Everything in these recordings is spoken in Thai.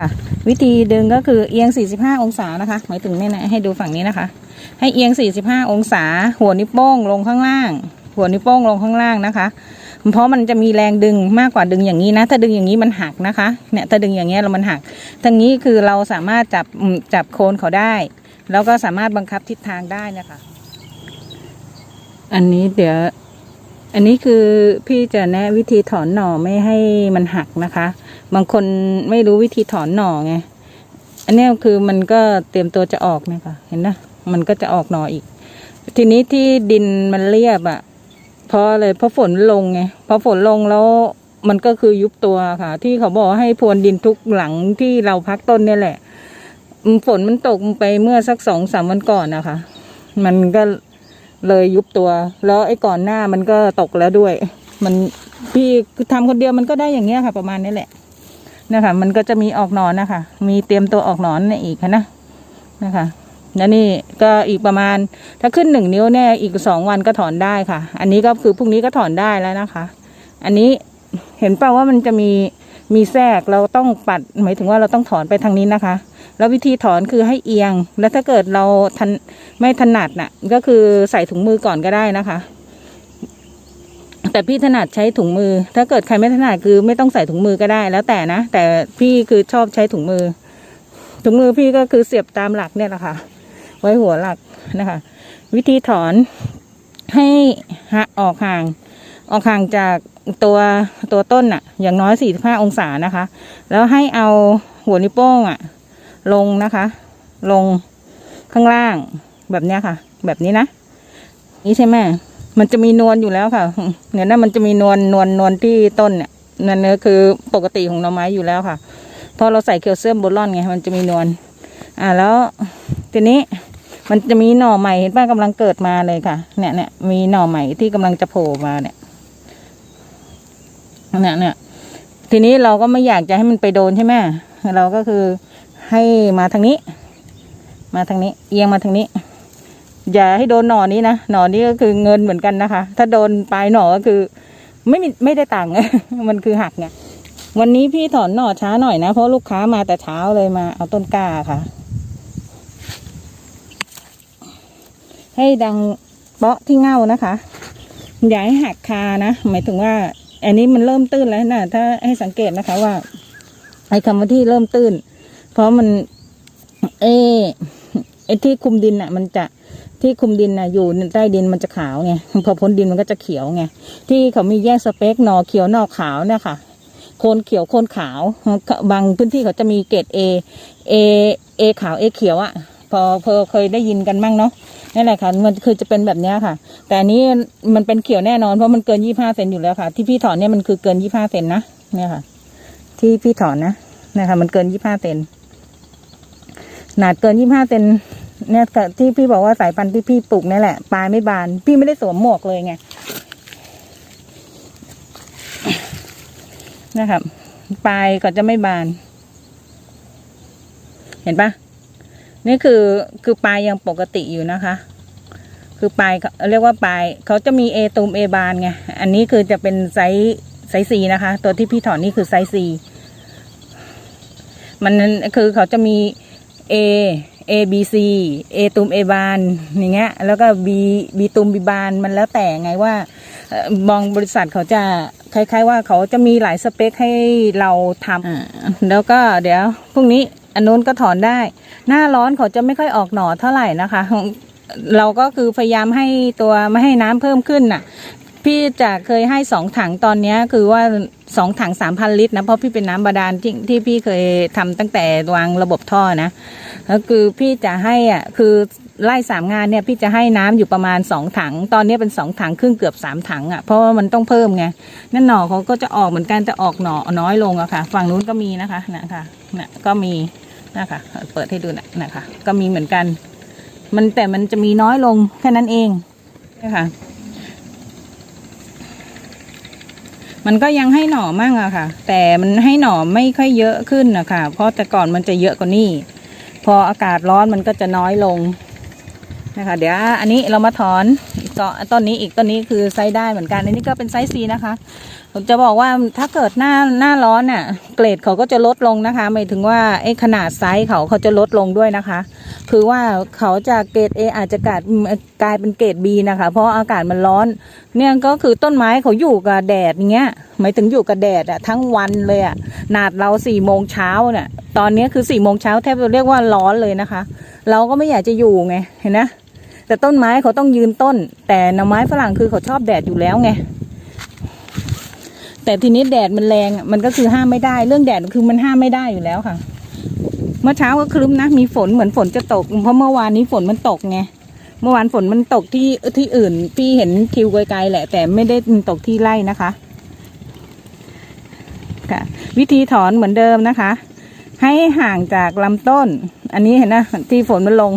ค่ะวิธีดึงก็คือเอียง 45 องศานะคะ หมายถึงเนี่ยนะให้ดูฝั่งนี้นะคะ ให้เอียง 45 องศา หัวนิ้วโป้งลงข้างล่าง หัวนิ้วโป้งลงข้างล่างนะคะ เพราะมันจะมีแรงดึงมากกว่าดึงอย่างนี้นะ ถ้าดึงอย่างนี้มันหักนะคะ เนี่ยถ้าดึงอย่างเงี้ยเรามันหักทางนี้คือเราสามารถจับจับโคนเขาได้ แล้วก็สามารถบังคับทิศทางได้นะคะ อันนี้เดี๋ยว อันนี้คือพี่จะแนะวิธีถอนหน่อไม่ให้มันหักนะคะ บางคนไม่รู้วิธีถอนหน่อไง อันนี้คือมันก็เตรียมตัวจะออกนะคะเห็นนะมันก็จะออกหน่ออีก ทีนี้ที่ดินมันเรียบอะ่ะ เพราะอะไรเพราะฝนลงไงพอฝนลงแล้วมันก็คือยุบตัวค่ะ ที่เขาบอกให้พรวนดินทุกหลังที่เราพักต้นเนี่ยแหละฝนมันตกไปเมื่อสักสองสามวันก่อนนะคะ มันก็ เลยยุบตัว แล้วไอ้ก่อนหน้ามันก็ตกแล้วด้วย มันพี่ทำคนเดียวมันก็ได้อย่างเงี้ยค่ะ ประมาณนี้แหละนะคะ มันก็จะมีออกหนอนนะคะ มีเตรียมตัวออกหนอนนี่อีกนะนะคะแล้วนี่ก็อีกประมาณถ้าขึ้นหนึ่งนิ้วเนี่ยอีกสองวันก็ถอนได้ค่ะ อันนี้ก็คือพรุ่งนี้ก็ถอนได้แล้วนะคะ อันนี้เห็นเปล่าว่ามันจะมีมีแทรกเราต้องปัดหมายถึงว่าเราต้องถอนไปทางนี้นะคะ แล้ววิธีถอนคือให้เอียง แล้วถ้าเกิดเราทันไม่ถนัดน่ะ ก็คือใส่ถุงมือก่อนก็ได้นะคะ แต่พี่ถนัดใช้ถุงมือ ถ้าเกิดใครไม่ถนัดคือไม่ต้องใส่ถุงมือก็ได้ แล้วแต่นะ แต่พี่คือชอบใช้ถุงมือ ถุงมือพี่ก็คือเสียบตามหลักเนี่ยแหละค่ะ ไว้หัวหลักนะคะ วิธีถอนให้หะออกห่าง ออกห่างจากตัวตัวต้นอะอย่างน้อย 45 องศานะคะ แล้วให้เอาหัวนิ้วโป้งอะ ลงนะคะ ลงข้างล่างแบบเนี้ยค่ะ แบบนี้นะนี่ใช่ไหมมันจะมีนวลอยู่แล้วค่ะ เนี่ยนะมันจะมีนวลนวลนวลที่ต้นเนี่ยนั่นก็คือปกติของหน่อไม้อยู่แล้วค่ะพอเราใส่แคลเซียมโบรอนไงมันจะมีนวลอ่าแล้วทีนี้มันจะมีหน่อใหม่เห็นป้ากำลังเกิดมาเลยค่ะ เนี่ยเนี่ยมีหน่อใหม่ที่กำลังจะโผล่มาเนี่ยเนี่ยเนี่ยทีนี้เราก็ไม่อยากจะให้มันไปโดนใช่ไหมเราก็คือ ให้มาทางนี้ มาทางนี้ เอียงมาทางนี้ อย่าให้โดนหน่อนี้นะหน่อนี้ก็คือเงินเหมือนกันนะคะ ถ้าโดนปลายหน่อก็คือ ไม่มีไม่ได้ตังค์มันคือหักไงวันนี้พี่ถอนหน่อช้าหน่อยนะ เพราะลูกค้ามาแต่เช้าเลยมาเอาต้นกล้าค่ะ ให้ดังเปาะที่เง่านะคะอย่าให้หักคานะหมายถึงว่า อันนี้มันเริ่มตื้นแล้วนะถ้าให้สังเกตนะคะว่าไอ้คำว่าที่เริ่มตื้น เพราะมันเอไอ้ที่คุมดินอะ มันจะที่คุมดินน่ะอยู่ใต้ดินมันจะขาวไงพอพ้นดินมันก็จะเขียวไงที่เขามีแยกสเปคหนอเขียวหนอขาวเนี่ยค่ะโคนเขียวโคนขาว บางพื้นที่เขาจะมีเกรดเอเอเอขาวเอเขียวอะพอพอเคยได้ยินกันบ้างเนาะนั่นแหละค่ะมันคือจะเป็นแบบนี้ค่ะ แต่อันนี้มันเป็นเขียวแน่นอนเพราะมันเกินยี่ห้าเซนอยู่แล้วค่ะ ที่พี่ถอนเนี่ยมันคือเกินยี่ห้าเซนนะเนี่ยค่ะ ที่พี่ถอนนะนะคะมันเกินยี่ห้าเซน หนาดเกินยี่ห้าเซนเนี่ยที่พี่บอกว่าสายพันธุ์ที่พี่ปลูกนี่แหละปลายไม่บาน พี่ไม่ได้สวมหมวกเลยไงนะครับปลายก็จะไม่บาน เห็นปะนี่คือคือปลายยังปกติอยู่นะคะ คือปลายเขาเรียกว่าปลายเขาจะมีเอตูมเอบานไงอันนี้คือจะเป็นไซส์ไซส์ซีนะคะ ตัวที่พี่ถอนนี่คือไซส์ซีมันคือเขาจะมี A A B C A ตูม A บานอย่างเงี้ยแล้วก็ B B ตูม B บานมันแล้วแต่ไงว่าอมองบริษัทเขาจะคล้าย ๆ ว่าเขาจะมีหลายสเปคให้เราทำแล้วก็เดี๋ยวพรุ่งนี้อันนู้นก็ถอนได้ หน้าร้อนเขาจะไม่ค่อยออกหน่อเท่าไหร่นะคะ เราก็คือพยายามให้ตัวไม่ให้น้ำเพิ่มขึ้นน่ะ พี่จะเคยให้สองถังตอนเนี้ยคือว่าสองถังสามพันลิตรนะเพราะพี่เป็นน้ำบาดาลที่ที่พี่เคยทำตั้งแต่วางระบบท่อนะแล้วคือพี่จะให้อะคือไล่สามงานเนี่ยพี่จะให้น้ำอยู่ประมาณสองถัง ตอนนี้เป็นสองถังครึ่งเกือบสามถังอะเพราะว่ามันต้องเพิ่มไงนั่นหน่อเขาก็จะออกเหมือนกันจะออกหน่อน้อยลงอะค่ะ ฝั่งนู้นก็มีนะคะนะคะนะก็มีนะคะเปิดให้ดูนะนะคะ ก็มีเหมือนกัน มันแต่มันจะมีน้อยลงแค่นั้นเองนะคะ มันก็ยังให้หน่อมั่งอะค่ะ แต่มันให้หน่อไม่ค่อยเยอะขึ้นนะคะเพราะแต่ก่อนมันจะเยอะกว่านี้พออากาศร้อนมันก็จะน้อยลงนะคะ เดี๋ยวอันนี้เรามาถอน อีกก็ต้นนี้อีกต้นนี้คือไซส์ได้เหมือนกันอันนี้ก็เป็นไซส์ซีนะคะผมจะบอกว่าถ้าเกิดหน้าหน้าร้อนเนี่ยเกรดเขาก็จะลดลงนะคะหมายถึงว่าไอ้ขนาดไซส์เขาเขาจะลดลงด้วยนะคะ คือว่าเขาจากเกรด A อาจจะกลายกลายเป็นเกรด B นะคะ เพราะอากาศมันร้อน เนี่ยก็คือต้นไม้เขาอยู่กับแดดเงี้ยหมายถึงอยู่กับแดดอะทั้งวันเลยอะนาดเราสี่โมงเช้าเนี่ยตอนนี้คือสี่โมงเช้าแทบจะเรียกว่าร้อนเลยนะคะ เราก็ไม่อยากจะอยู่ไงเห็นนะ แต่ต้นไม้เขาต้องยืนต้น แต่หน่อไม้ฝรั่งคือเขาชอบแดดอยู่แล้วไงแต่ทีนี้แดดมันแรงมันก็คือห้ามไม่ได้ เรื่องแดดคือมันห้ามไม่ได้อยู่แล้วค่ะ เมื่อเช้าก็ครึ้มนะมีฝนเหมือนฝนจะตก เพราะเมื่อวานนี้ฝนมันตกไงเมื่อวานฝนมันตกที่ที่อื่นพี่เห็นทิวไกลๆแหละ แต่ไม่ได้ตกที่ไร่นะคะค่ะ วิธีถอนเหมือนเดิมนะคะ ให้ห่างจากลำต้น อันนี้เห็นนะที่ฝนมันลง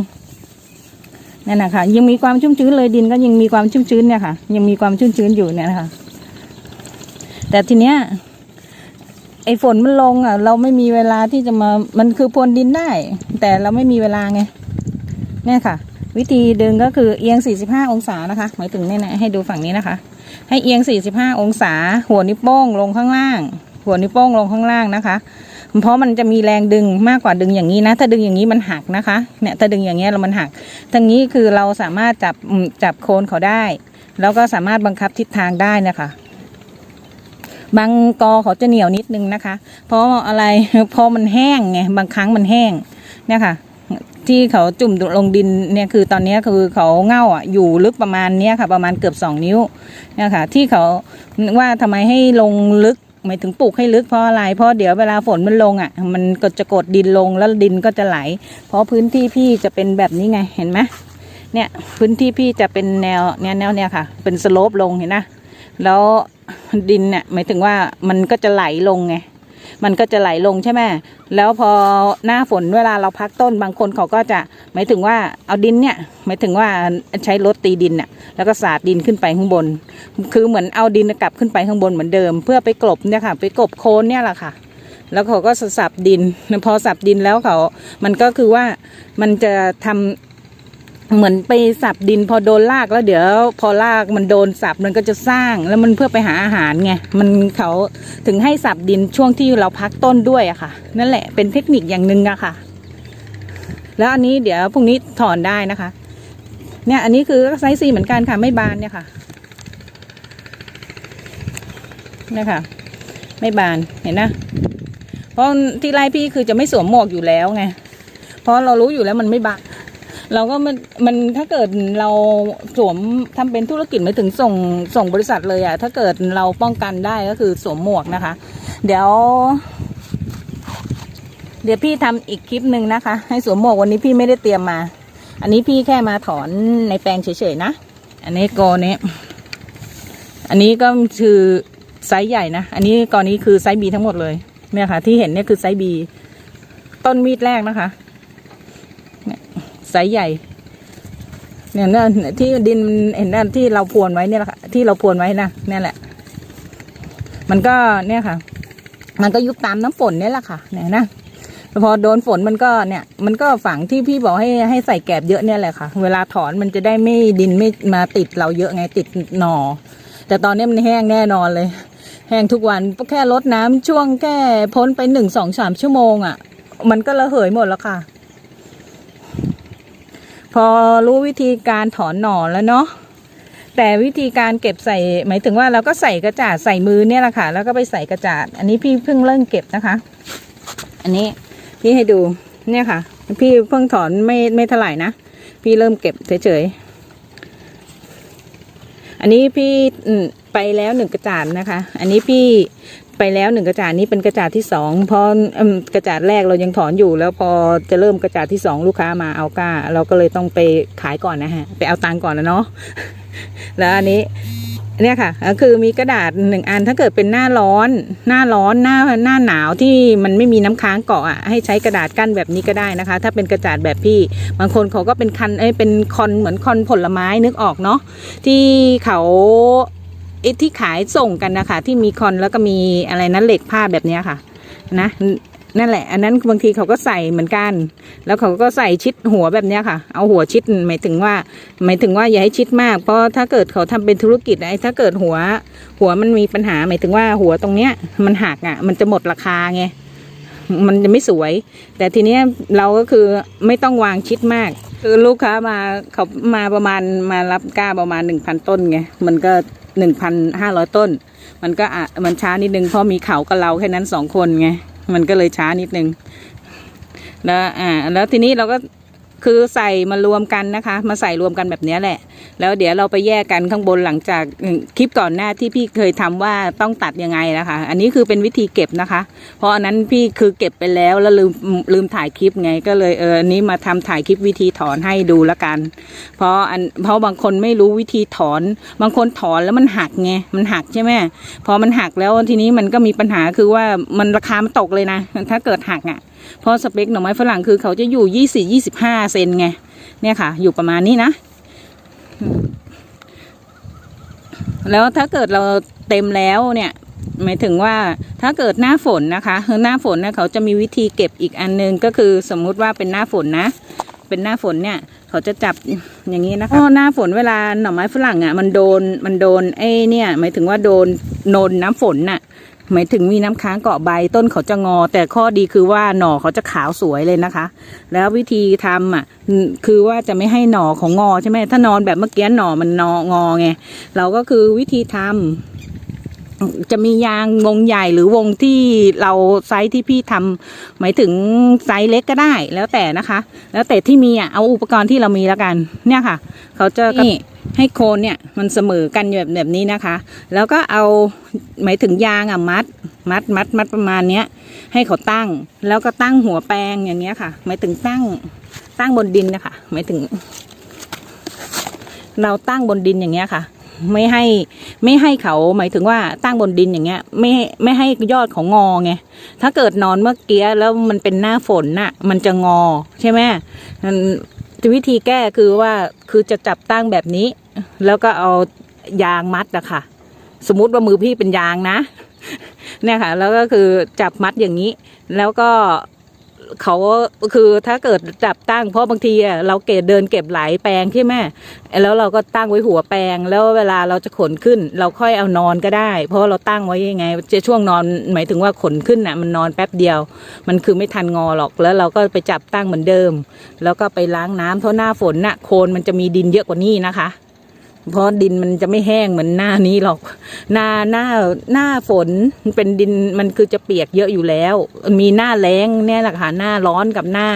นั่นนะคะยังมีความชุ่มชื้นเลยดินก็ยังมีความชุ่มชื้นเนี่ยค่ะ ยังมีความชุ่มชื้นอยู่เนี่ยนะคะ แต่ทีเนี้ยไอ้ฝนมันลงอะ เราไม่มีเวลาที่จะมามันคือพรวนดินได้ แต่เราไม่มีเวลาไงเนี่ยค่ะ วิธีดึงก็คือเอียง 45 องศานะคะ หมายถึงเนี่ยนะให้ดูฝั่งนี้นะคะ ให้เอียง 45 องศา หัวนิ้วโป้งลงข้างล่าง หัวนิ้วโป้งลงข้างล่างนะคะ เพราะมันจะมีแรงดึงมากกว่าดึงอย่างนี้นะ ถ้าดึงอย่างนี้มันหักนะคะ เนี่ยถ้าดึงอย่างเงี้ยเรามันหักทางนี้คือเราสามารถจับจับโคนเขาได้ แล้วก็สามารถบังคับทิศทางได้นะคะบางกอเขาจะเหนียวนิดนึงนะคะ เพราะอะไรเพราะมันแห้งไงบางครั้งมันแห้งเนี่ยค่ะ ที่เขาจุ่มลงดินเนี่ยคือตอนนี้คือเขาเง่าอะอยู่ลึกประมาณเนี้ยค่ะ ประมาณเกือบสองนิ้วเนี่ยค่ะ ที่เขาว่าทำไมให้ลงลึก หมายถึงปลูกให้ลึกเพราะอะไร เพราะเดี๋ยวเวลาฝนมันลงอะ มันก็จะกดดินลงแล้วดินก็จะไหล เพราะพื้นที่พี่จะเป็นแบบนี้ไงเห็นไหมเนี่ยพื้นที่พี่จะเป็นแนวแนวแนวเนี่ยค่ะ เป็นสโลปลงเห็นนะแล้วดินเนี่ยหมายถึงว่ามันก็จะไหลลงไง มันก็จะไหลลงใช่ไหมแล้วพอหน้าฝนเวลาเราพักต้นบางคนเขาก็จะหมายถึงว่าเอาดินเนี่ยหมายถึงว่าใช้รถตีดินน่ะแล้วก็สาดดินขึ้นไปข้างบน คือเหมือนเอาดินกลับขึ้นไปข้างบนเหมือนเดิม เพื่อไปกลบเนี่ยค่ะ ไปกลบโคนเนี่ยแหละค่ะแล้วเขาก็สับดิน พอสับดินแล้วเขา มันก็คือว่ามันจะทำ เหมือนไปสับดินพอโดนลากแล้วเดี๋ยว พอลากมันโดนสับมันก็จะสร้างแล้วมันเพื่อไปหาอาหารไงมันเขาถึงให้สับดินช่วงที่เราพักต้นด้วยอะค่ะ นั่นแหละเป็นเทคนิคอย่างหนึ่งอะค่ะ แล้วอันนี้เดี๋ยวพรุ่งนี้ถอนได้นะคะ เนี่ยอันนี้คือไซส์ซีเหมือนกันค่ะไม่บานเนี่ยค่ะเนี่ยค่ะ ไม่บานเห็นนะเพราะที่ไร่พี่คือจะไม่สวมหมวกอยู่แล้วไงเพราะเรารู้อยู่แล้วมันไม่บาน เราก็มันมันถ้าเกิดเราสวมทำเป็นธุรกิจไม่ถึงส่งส่งบริษัทเลยอะถ้าเกิดเราป้องกันได้ก็คือสวมหมวกนะคะ เดี๋ยว เดี๋ยวพี่ทำอีกคลิปหนึ่งนะคะ ให้สวมหมวกวันนี้พี่ไม่ได้เตรียมมา อันนี้พี่แค่มาถอนในแปลงเฉยๆนะ อันนี้กอนี้อันนี้ก็คือไซส์ใหญ่นะ อันนี้กอนี้คือไซส์บีทั้งหมดเลย เนี่ยค่ะ ที่เห็นเนี่ยคือไซส์บีต้นมีดแรกนะคะ ไซส์ใหญ่เนี่ยนี่ยที่ดินเห็นนั่นที่เราพรวนไว้เนี่ยแหละค่ะที่เราพรวนไว้นะเนี่ยแหละ มันก็เนี่ยค่ะ มันก็ยุบตามน้ำฝนเนี่ยแหละค่ะเนี่ยนะพอโดนฝนมันก็เนี่ย มันก็ฝังที่พี่บอกให้ให้ใส่แกบเยอะเนี่ยแหละค่ะ เวลาถอนมันจะได้ไม่ดินไม่มาติดเราเยอะไงติดหนอแต่ตอนนี้มันแห้งแน่นอนเลย แห้งทุกวันแค่ลดน้ำช่วงแค่พ้นไปหนึ่งสองสามชั่วโมงอะ่ะ มันก็ระเหยหมดแล้วค่ะ พอรู้วิธีการถอนหน่อแล้วเนาะแต่วิธีการเก็บใส่ หมายถึงว่าเราก็ใส่กระจาดใส่มือเนี่ยแหละค่ะ แล้วก็ไปใส่กระจาด อันนี้พี่เพิ่งเริ่มเก็บนะคะ อันนี้พี่ให้ดูเนี่ยค่ะ พี่เพิ่งถอนไม่ไม่เท่าไหร่นะพี่เริ่มเก็บเฉยๆอันนี้พี่ไปแล้วหนึ่งกระจาดนะคะ อันนี้พี่ ไปแล้วหนึ่งกระจาดนี้เป็นกระจาดที่สองเพราะอืมกระจาดแรกเรายังถอนอยู่ แล้วพอจะเริ่มกระจาดที่สองลูกค้ามาเอาก้า เราก็เลยต้องไปขายก่อนนะฮะไปเอาตังก่อนนะเนาะแล้วอันนี้เนี่ยค่ะก็คือมีกระดาษหนึ่งอันถ้าเกิดเป็นหน้าร้อน หน้าร้อนหน้าหน้าหนาวที่มันไม่มีน้ำค้างเกาะอะให้ใช้กระดาษกั้นแบบนี้ก็ได้นะคะ ถ้าเป็นกระดาษแบบพี่ บางคนเขาก็เป็นคันเอ้เป็นคอนเหมือนคอนผลไม้นึกออกเนาะที่เขา ไอ้ที่ขายส่งกันนะคะ ที่มีคอนแล้วก็มีอะไรนะเหล็กผ้าแบบนี้ค่ะ นะนั่นแหละ อันนั้นบางทีเขาก็ใส่เหมือนกัน แล้วเขาก็ใส่ชิดหัวแบบนี้ค่ะ เอาหัวชิดหมายถึงว่า หมายถึงว่าอย่าให้ชิดมาก เพราะถ้าเกิดเขาทำเป็นธุรกิจไอ้ถ้าเกิดหัว หัวมันมีปัญหา หมายถึงว่าหัวตรงเนี้ย มันหักอะ มันจะหมดราคาไง มันจะไม่สวย แต่ทีเนี้ยเราก็คือไม่ต้องวางชิดมาก คือลูกค้ามาเขามาประมาณมารับกล้าประมาณหนึ่งพันต้นไง มันก็ หนึ่งพันห้าร้อยต้น มันก็อะมันช้านิดนึงเพราะมีเขากับเราแค่นั้นสองคนไง มันก็เลยช้านิดนึง แล้วอ่า แล้วทีนี้เราก็ คือใส่มารวมกันนะคะ มาใส่รวมกันแบบนี้แหละ แล้วเดี๋ยวเราไปแยกกันข้างบนหลังจากคลิปก่อนหน้าที่พี่เคยทำว่าต้องตัดยังไงนะคะ อันนี้คือเป็นวิธีเก็บนะคะ เพราะอันนั้นพี่คือเก็บไปแล้วแล้วลืมลืมถ่ายคลิปไงก็เลยเอออันนี้มาทำถ่ายคลิปวิธีถอนให้ดูละกัน เพราะอันเพราะบางคนไม่รู้วิธีถอน บางคนถอนแล้วมันหักไงมันหักใช่ไหมพอมันหักแล้วทีนี้มันก็มีปัญหาคือว่ามันราคามันตกเลยนะ ถ้าเกิดหักอะ เพราะสเปคหน่อไม้ฝรั่งคือเขาจะอยู่ยี่สิบยี่สิบห้าเซนไง เนี่ยค่ะ อยู่ประมาณนี้นะ แล้วถ้าเกิดเราเต็มแล้วเนี่ย หมายถึงว่าถ้าเกิดหน้าฝนนะคะหน้าฝนเนี่ยเขาจะมีวิธีเก็บอีกอันนึงก็คือสมมุติว่าเป็นหน้าฝนนะ เป็นหน้าฝนเนี่ยเขาจะจับอย่างนี้นะคะอ๋อหน้าฝนเวลาหน่อไม้ฝรั่งอะมันโดนมันโดนไอ้เนี่ยหมายถึงว่าโดนโนนน้ำฝนน่ะ หมายถึงมีน้ำค้างเกาะใบต้นเขาจะงอ แต่ข้อดีคือว่าหน่อเขาจะขาวสวยเลยนะคะ แล้ววิธีทำอะคือว่าจะไม่ให้หน่อของงอใช่ไหมถ้านอนแบบเมื่อกี้หน่อมันนองอไงเราก็คือวิธีทำจะมียางวงใหญ่หรือวงที่เราไซส์ที่พี่ทำหมายถึงไซส์เล็กก็ได้แล้วแต่นะคะ แล้วแต่ที่มีอะเอาอุปกรณ์ที่เรามีแล้วกัน เนี่ยค่ะ เขาจะนี่ ให้โคนเนี่ยมันเสมอกันแบบแบบนี้นะคะ แล้วก็เอาหมายถึงยางอะมัด มัดมัดมัดประมาณเนี้ย ให้เขาตั้ง แล้วก็ตั้งหัวแปลงอย่างเงี้ยค่ะ หมายถึงตั้งตั้งบนดินนะคะหมายถึง เราตั้งบนดินอย่างเงี้ยค่ะ ไม่ให้ไม่ให้เขาหมายถึงว่าตั้งบนดินอย่างเงี้ย ไม่ไม่ให้ยอดของงอไงถ้าเกิดนอนเมื่อกี้แล้วมันเป็นหน้าฝนน่ะ มันจะงอใช่ไหมมัน วิธีแก้คือว่าคือจะจับตั้งแบบนี้ แล้วก็เอายางมัดอะค่ะสมมติว่ามือพี่เป็นยางนะเนี่ยค่ะ แล้วก็คือจับมัดอย่างนี้ แล้วก็ เขาคือถ้าเกิดจับตั้งเพราะบางทีอะเราเกดเดินเก็บหลายแปลงใช่ไหมแล้วเราก็ตั้งไว้หัวแปลง แล้วเวลาเราจะขนขึ้น เราค่อยเอานอนก็ได้ เพราะเราตั้งไว้ยังไงจะช่วงนอนหมายถึงว่าขนขึ้นน่ะมันนอนแป๊บเดียว มันคือไม่ทันงอหรอกแล้วเราก็ไปจับตั้งเหมือนเดิม แล้วก็ไปล้างน้ำเพราะหน้าฝนน่ะโคลนมันจะมีดินเยอะกว่านี้นะคะ เพราะดินมันจะไม่แห้งเหมือนหน้านี้หรอก หน้าหน้าหน้าฝนมันเป็นดินมันคือจะเปียกเยอะอยู่แล้ว มีหน้าแล้งเนี่ยแหละค่ะหน้าร้อนกับหน้า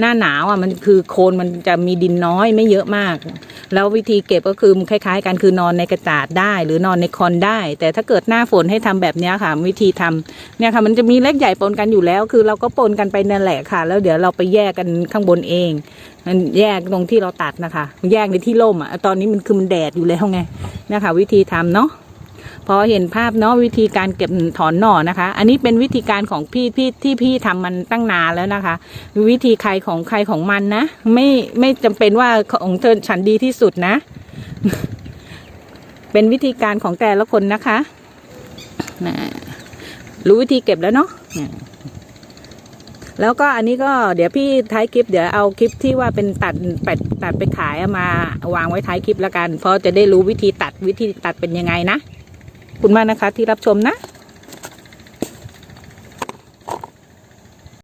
หน้าหนาวอะมันคือโคลนมันจะมีดินน้อยไม่เยอะมาก แล้ววิธีเก็บก็คือคล้าย ๆกันคือนอนในกระจาดได้ หรือนอนในคอนได้ แต่ถ้าเกิดหน้าฝนให้ทำแบบนี้ค่ะ วิธีทำเนี่ยค่ะ มันจะมีเล็กใหญ่ปนกันอยู่แล้ว คือเราก็ปนกันไปนั่นแหละค่ะ แล้วเดี๋ยวเราไปแยกกันข้างบนเอง แยกตรงที่เราตัดนะคะ แยกในที่ร่มอะตอนนี้มันคือมันแดดอยู่แล้วไงนะคะ วิธีทำเนาะพอเห็นภาพเนาะวิธีการเก็บถอนหน่อนะคะ อันนี้เป็นวิธีการของพี่พี่ที่พี่ทำมันตั้งนานแล้วนะคะ วิธีใครของใครของมันนะ ไม่ไม่จำเป็นว่าของเธอฉันดีที่สุดนะ เป็นวิธีการของแต่ละคนนะคะนะรู้วิธีเก็บแล้วเนาะ แล้วก็อันนี้ก็เดี๋ยวพี่ท้ายคลิปเดี๋ยวเอาคลิปที่ว่าเป็นตัดตัดตัดไปขายมาวางไว้ท้ายคลิปแล้วกัน เพราะจะได้รู้วิธีตัดวิธีตัดเป็นยังไงนะ คุณมากนะคะที่รับชมนะ